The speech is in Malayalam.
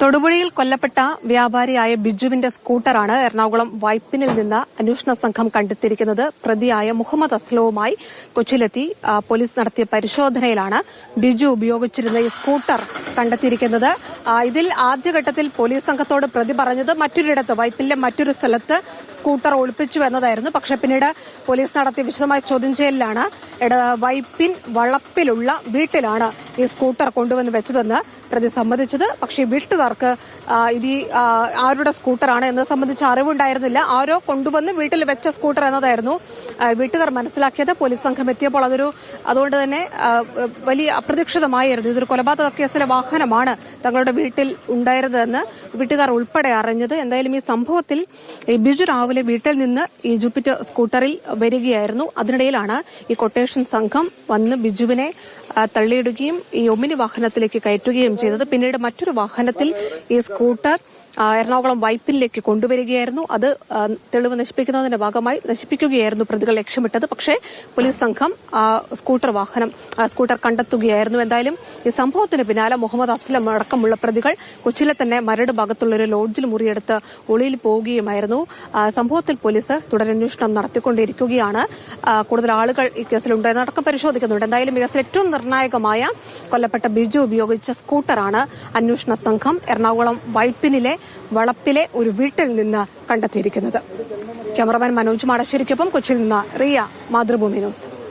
തൊടുപുഴയിൽ കൊല്ലപ്പെട്ട വ്യാപാരിയായ ബിജുവിന്റെ സ്കൂട്ടറാണ് എറണാകുളം വൈപ്പിനിൽ നിന്ന് അന്വേഷണ സംഘം കണ്ടെത്തിയിരിക്കുന്നത്. പ്രതിയായ മുഹമ്മദ് അസ്ലവുമായി കൊച്ചിയിലെത്തി. പോലീസ് നടത്തിയ പരിശോധനയിലാണ് ബിജു ഉപയോഗിച്ചിരുന്ന ഈ സ്കൂട്ടർ കണ്ടെത്തിയിരിക്കുന്നത്. ഇതിൽ ആദ്യഘട്ടത്തിൽ പോലീസ് സംഘത്തോട് പ്രതി പറഞ്ഞത് മറ്റൊരിടത്ത് വൈപ്പിലെ മറ്റൊരു സ്ഥലത്ത് സ്കൂട്ടർ ഒളിപ്പിച്ചു എന്നതായിരുന്നു. പക്ഷെ പിന്നീട് പോലീസ് നടത്തിയ വിശദമായ ചോദ്യം ചെയ്യലിലാണ്. വൈപ്പിൻ വളപ്പിലുള്ള വീട്ടിലാണ് ഈ സ്കൂട്ടർ കൊണ്ടുവന്ന് വെച്ചതെന്ന് പ്രതി സമ്മതിച്ചത്. പക്ഷേ വീട്ടുകാർക്ക് ഇത് ആരുടെ സ്കൂട്ടറാണ് എന്നത് സംബന്ധിച്ച് അറിവുണ്ടായിരുന്നില്ല. ആരോ കൊണ്ടുവന്ന് വീട്ടിൽ വെച്ച സ്കൂട്ടർ എന്നതായിരുന്നു വീട്ടുകാർ മനസ്സിലാക്കിയത്. പോലീസ് സംഘം എത്തിയപ്പോൾ അതൊരു അതുകൊണ്ട് തന്നെ വലിയ അപ്രതീക്ഷിതമായിരുന്നു. ഇതൊരു കൊലപാതക കേസിലെ വാഹനമാണ് തങ്ങളുടെ വീട്ടിൽ ഉണ്ടായിരുന്നതെന്ന് വീട്ടുകാർ ഉൾപ്പെടെ അറിഞ്ഞത്. എന്തായാലും ഈ സംഭവത്തിൽ ബിജു രാവിലെ വീട്ടിൽ നിന്ന് ഈ ജൂപ്പിറ്റർ സ്കൂട്ടറിൽ വരികയായിരുന്നു. അതിനിടയിലാണ് ഈ കൊട്ടേഷൻ സംഘം വന്ന് ബിജുവിനെ തള്ളിയിടുകയും ഈ ഒമിനി വാഹനത്തിലേക്ക് കയറ്റുകയും ചെയ്തത്. പിന്നീട് മറ്റൊരു വാഹനത്തിൽ ഈ സ്കൂട്ടർ എറണാകുളം വൈപ്പിലേക്ക് കൊണ്ടുവരികയായിരുന്നു. അത് തെളിവ് നശിപ്പിക്കുന്നതിന്റെ ഭാഗമായി നശിപ്പിക്കുകയായിരുന്നു പ്രതികൾ ലക്ഷ്യമിട്ടത്. പക്ഷേ പോലീസ് സംഘം സ്കൂട്ടർ വാഹനം സ്കൂട്ടർ കണ്ടെത്തുകയായിരുന്നു. എന്തായാലും ഈ സംഭവത്തിന് പിന്നാലെ മുഹമ്മദ് അസ്ലം അടക്കമുള്ള പ്രതികൾ കൊച്ചിയിലെ തന്നെ മരട് ഭാഗത്തുള്ള ഒരു ലോഡ്ജിൽ മുറിയെടുത്ത് ഒളിയിൽ പോവുകയുമായിരുന്നു. സംഭവത്തിൽ പോലീസ് തുടരന്വേഷണം നടത്തിക്കൊണ്ടിരിക്കുകയാണ്. കൂടുതൽ ആളുകൾ ഈ കേസിലുണ്ടെന്ന് അടക്കം പരിശോധിക്കുന്നുണ്ട്. എന്തായാലും ഈ കേസിൽ ഏറ്റവും നിർണായകമായ കൊല്ലപ്പെട്ട ബിജു ഉപയോഗിച്ച സ്കൂട്ടറാണ് അന്വേഷണ സംഘം. എറണാകുളം വൈപ്പിനിലെ വളപ്പിലെ ഒരു വീട്ടിൽ നിന്ന് കണ്ടെത്തിയിരിക്കുന്നത്. ക്യാമറമാൻ മനോജ് മാടശ്ശേരിക്കൊപ്പം കൊച്ചിയിൽ നിന്ന് റിയ മാതൃഭൂമി ന്യൂസ്.